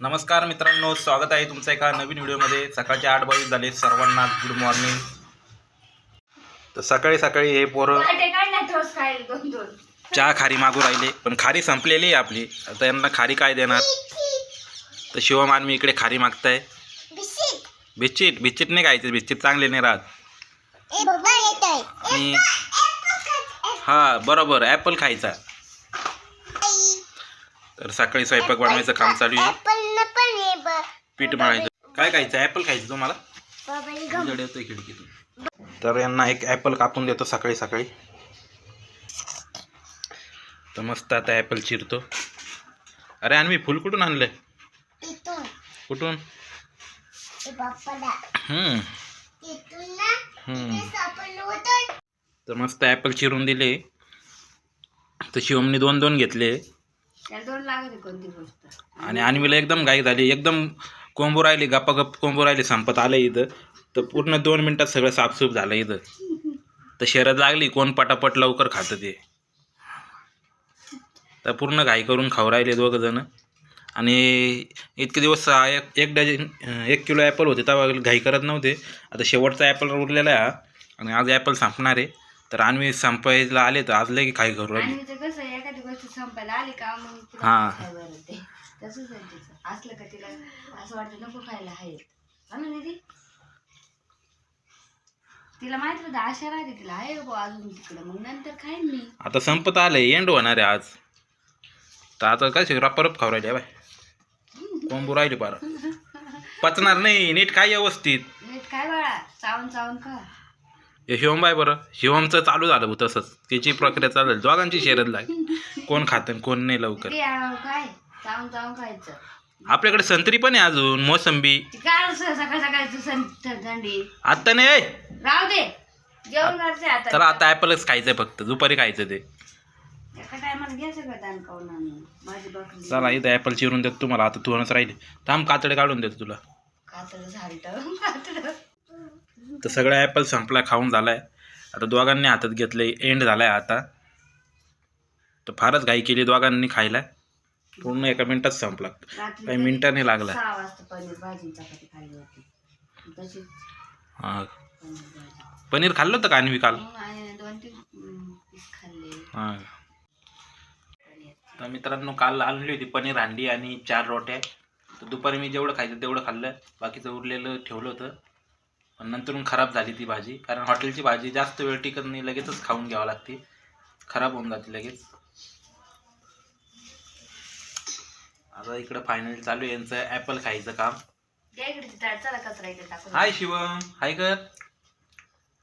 नमस्कार मित्रांनो स्वागत आहे तुमचं एका नवीन व्हिडिओमध्ये. सकाळचे आठ बावीस झाले सर्वांना गुड मॉर्निंग तर सकाळी सकाळी हे पोरं चहा खारी मागू राहिले पण खारी संपलेली आहे आपली. आता यांना खारी काय देणार? तर शिवमान मी इकडे खारी मागताय. बिस्किट. बिस्किट? नाही खायचे बिस्किट चांगले नाही राहत. आणि हा बरोबर ॲपल खायचा. तर सकाळी स्वयंपाक बनवायचं काम चालू आहे. पीठ मळायचं काय खायचं? ॲपल खायचं तुम्हाला? येतोय खिडकीतून. तर यांना एक ॲपल कापून देतो सकाळी सकाळी. तर मस्त आता ॲपल चिरतो. अरे आणि मी फुल कुठून आणलंय? कुठून? हम्म. हम्म. तर मस्त ॲपल चिरून दिले. तर शिवमने दोन दोन घेतले. आणि आणवीला एकदम घाई झाली एकदम कोंबू राहिली गप्पा गप कोंबू राहिली संपत आलं इथं. तर पूर्ण दोन मिनटात सगळं साफसूफ झालं इथं. तर शरद लागली कोण पटापट लवकर खातं ते. तर पूर्ण घाई करून खाऊ राहिले दोघं जण. आणि इतके दिवस एक एक डझन एक किलो ॲपल होते तेव्हा घाई करत नव्हते. आता शेवटचा ॲपल उरलेला आहे. आणि आज ॲपल संपणार आहे. तर आणवी संपायला आले तर आज लगे खाई करू राहिली. आणि ते कसं आहे, एखादी गोष्ट संपायला आली का मग तिला हा. खाय बरं ते. तसंच आहे तिचं. असलं का तिला असं वाटतं नको खायला आहे हा ना दीदी? तिला माहीत होतं आशा राहते तिला. आहे बुवा अजून तिकडं. मग नंतर खाईन मी. आता संपत आलं एंड होणार आहे आज. तर आता काय शिकरा परत खाऊ राहिली बाय. कोंबू राहिली पार. पचणार नाही नीट काय व्यवस्थित. नीट काय बाळा. चावून चावून खा. हे शिवम बाय बरं. शिवमचं चालू झालं तसंच. त्याची प्रक्रिया चालू झाली दोघांची शरद लागली. कोण खातं कोण नाही लवकर. ते आळव काय? चावून चावून खायचं. आपल्याकडे संत्री पण आहे अजून मोसंबी. ती काय असं सकाळ सकाळचं संत थंडी. आत्ता नाही. राहू दे. जेवण करते आता. चला आता ॲपलच खायचंय फक्त. दुपारी खायचं ते. एका टायमाला घ्या सगळं दान खाऊन आणून माझी बकरी चला इथं ॲपल चिरून देतो तुम्हाला. आता तुवणच राहिले. थांब कातडे काढून देतो तुला. कातड झालट कातड. तर सगळा ॲपल संपला खाऊन झालाय. आता दोघांनी हातात घेतले एंड झालाय आता. तर फारच घाई केली दोघांनी खायला. पूर्ण एका मिनिटात संपला. काही मिनिटाने लागला. सहा वाजता पनीर भाजी चपाती खाल्ली होती. तशीच. हा. पनीर भाजी. पनीर खाल्लं होतं का आणवी काल? मग आणि दोन तीन पीस खाल्ले. हा. तर मित्रांनो काल आणली होती पनीर हांडी आणि चार रोट्या. तर दुपारी मी जेवढं खायचं तेवढं खाल्लं. बाकीचं उरलेलं ठेवलं होतं. पण नंतरून खराब झाली ती भाजी. कारण हॉटेलची भाजी जास्त वेळ टिकत नाही लगेचच खाऊन घ्यावं लागते. खराब होऊन जाते लगेच. आता इकडं फायनल चालू आहे. यांचं ॲपल खायचं काम. द्या इकडे ती ताट चला कचरा इकडे टाकून हाय शिवम. हाय कर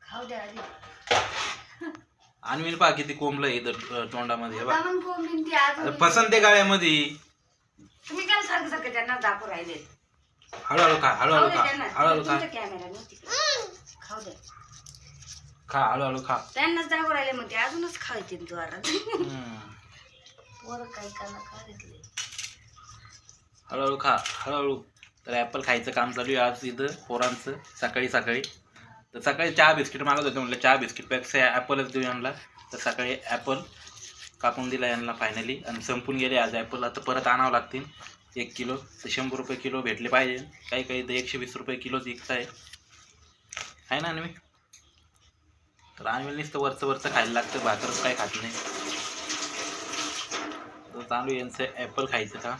खाऊ द्या आधी. आणवीन पहा किती कोंबलं आहे इथं तोंडामध्ये. हे बघ. दमन कोंबीन ती आज अरे पसंत आहे गाळ्यामध्ये. तुम्ही काय सारखं सारखं त्यांना दाखवू राहिले? हळूहळू खा खाऊ हळूहळू दे खा त्यांना. हळूहळू खा. कॅमेरा खाऊ खा हळूहळू खा. त्यांनाच दाखवू राहिले मग ते. अजूनच खायचे जोरात. हम्म. पोरं काही काना खा घेतले? हळूहळू खा हळूहळू. तर ॲपल खायचं काम चालू आहे आज इथं पोरांचं सकाळी सकाळी. तर सकाळी चहा बिस्किट मागत होते म्हटलं चहा बिस्किटपेक्षा ॲपलच देऊ यांना. तर सकाळी ॲपल कापून दिला यांना फायनली आणि संपून गेले आज ॲपल आता परत आणावं लागतील. एक किलो तर शंभर रुपये किलो भेटले पाहिजे. काही काही तर एकशे वीस रुपये किलोच विकत आहे आहे ना अन्वी? तर अन्वीला नुसतं वरचं वरचं खायला लागतं भाकरच काय खात नाही. तर चालू आहे यांचं ॲपल खायचं का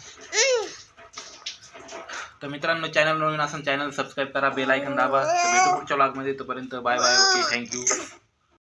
तर मित्रांनो चॅनल नवीन असेल चॅनल सबस्क्राईब करा बेल ऐकन दाबा. तर भेटू पुढच्या ब्लॉगमध्ये तोपर्यंत बाय बाय ओके थँक्यू